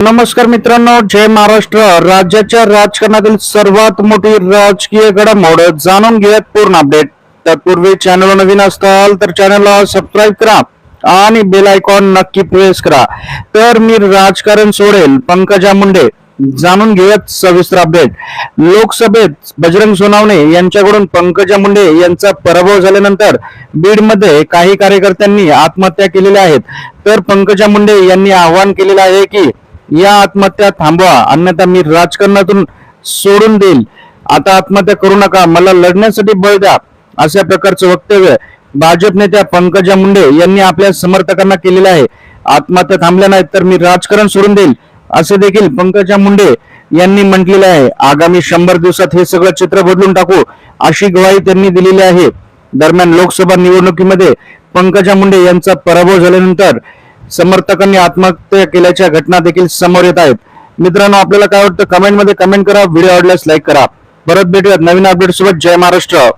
नमस्कार मित्रांनो जय महाराष्ट्र. राज्याच्या राजकारणातील सर्वात मोठी राजकीय घडामोड जाणून घेऊयात पूर्ण अपडेट तत्पूर्वी चॅनल नवीन असताल तर चॅनलला सबस्क्राईब करा आणि बेल आयकॉन नक्की प्रेस करा. तर मी राजकारण सोडेल पंकजा मुंडे. जाणून घेऊयात सविस्तर अपडेट लोकसभेत बजरंग सोनावणे यांच्याकडून पंकजा मुंडे यांचा पराभव झाल्यानंतर बीडमध्ये काही कार्यकर्त्यांनी आत्महत्या केलेल्या आहेत. तर पंकजा मुंडे यांनी आवाहन केलेलं आहे की या आत्महत्या थांबवा. अन्यथा मी राजकारणातून सोडून देईल. आता आत्महत्या करू नका. मला लढण्यासाठी बळ द्या. अशा प्रकारचं वक्तव्य भाजप नेत्या पंकजा मुंडे यांनी आपल्या समर्थकांना केलेलं आहे. आत्महत्या थांबल्या नाहीत तर मी राजकारण सोडून देईल. असे देखील पंकजा मुंडे यांनी म्हटलेले आहे. आगामी शंभर दिवसात हे सगळं चित्र बदलून टाकू अशी ग्वाही त्यांनी दिलेली आहे. दरम्यान लोकसभा निवडणुकीमध्ये पंकजा मुंडे यांचा पराभव झाल्यानंतर समर्थकांनी आत्महत्या केल्याच्या घटना देखील समोर येत आहेत. मित्रांनो आपल्याला काय वाटतं? कमेंटमध्ये कमेंट करा. व्हिडिओ आवडल्यास लाईक करा. परत भेटूयात नवीन अपडेट सोबत. जय महाराष्ट्र.